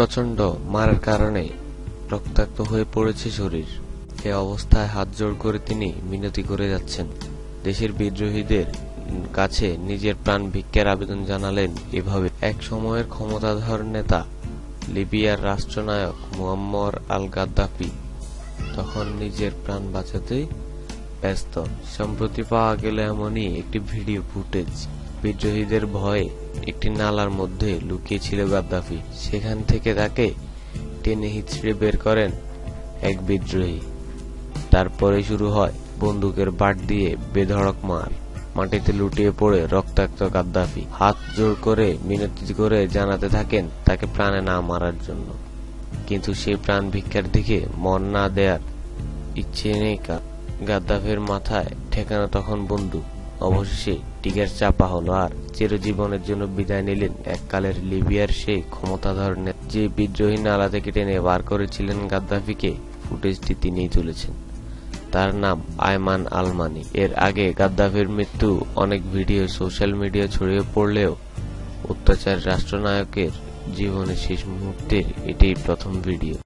প্রচণ্ড মারার কারণে রক্তাক্ত হয়ে পড়েছে শরীর। এ অবস্থায় হাত জোড় করে তিনি মিনতি করে যাচ্ছেন। দেশের বিদ্রোহীদের কাছে নিজের প্রাণ ভিক্ষার আবেদন জানালেন এভাবে এক সময়ের ক্ষমতাধর নেতা, লিবিয়ার রাষ্ট্রনায়ক মুয়াম্মর আল গাদ্দাফি তখন নিজের প্রাণ বাঁচাতেই ব্যস্ত। সম্প্রতি পাওয়া গেল এমনই একটি ভিডিও ফুটেজ। বিদ্রোহীদের ভয়ে একটি নালার মধ্যে লুকিয়ে ছিল গাদ্দাফি। সেখান থেকে তাকে টেনে হিচড়ে বের করেন এক বিদ্রোহী। তারপরে শুরু হয় বন্দুকের বাট দিয়ে বেধড়ক মার। মাটিতে লুটিয়ে পড়ে রক্তাক্ত গাদ্দাফি। হাত জোর করে মিনতি করে জানাতে থাকেন তাকে প্রাণে না মারার জন্য। কিন্তু সেই প্রাণ ভিক্ষার দিকে মন না দেয়ার ইচ্ছে নেই গাদ্দাফের মাথায় ঠেকানো তখন বন্দুক। অবশেষে টিকার চাপা হলো আর। চিরজীবনের জন্য বিদায় নিলেন এককালের লিবিয়ার সেই ক্ষমতাধর যে বিদ্রোহী নালা থেকে টেনে বার করেছিলেন গাদ্দাফিকে, ফুটেজটি তিনিই তুলেছেন। তার নাম আয়মান আলমানি। এর আগে গাদ্দাফির মৃত্যু অনেক ভিডিও, সোশ্যাল মিডিয়া ছড়িয়ে পড়লেও অত্যাচার রাষ্ট্রনায়কের জীবনের শেষ মুহূর্তের এটাই প্রথম ভিডিও.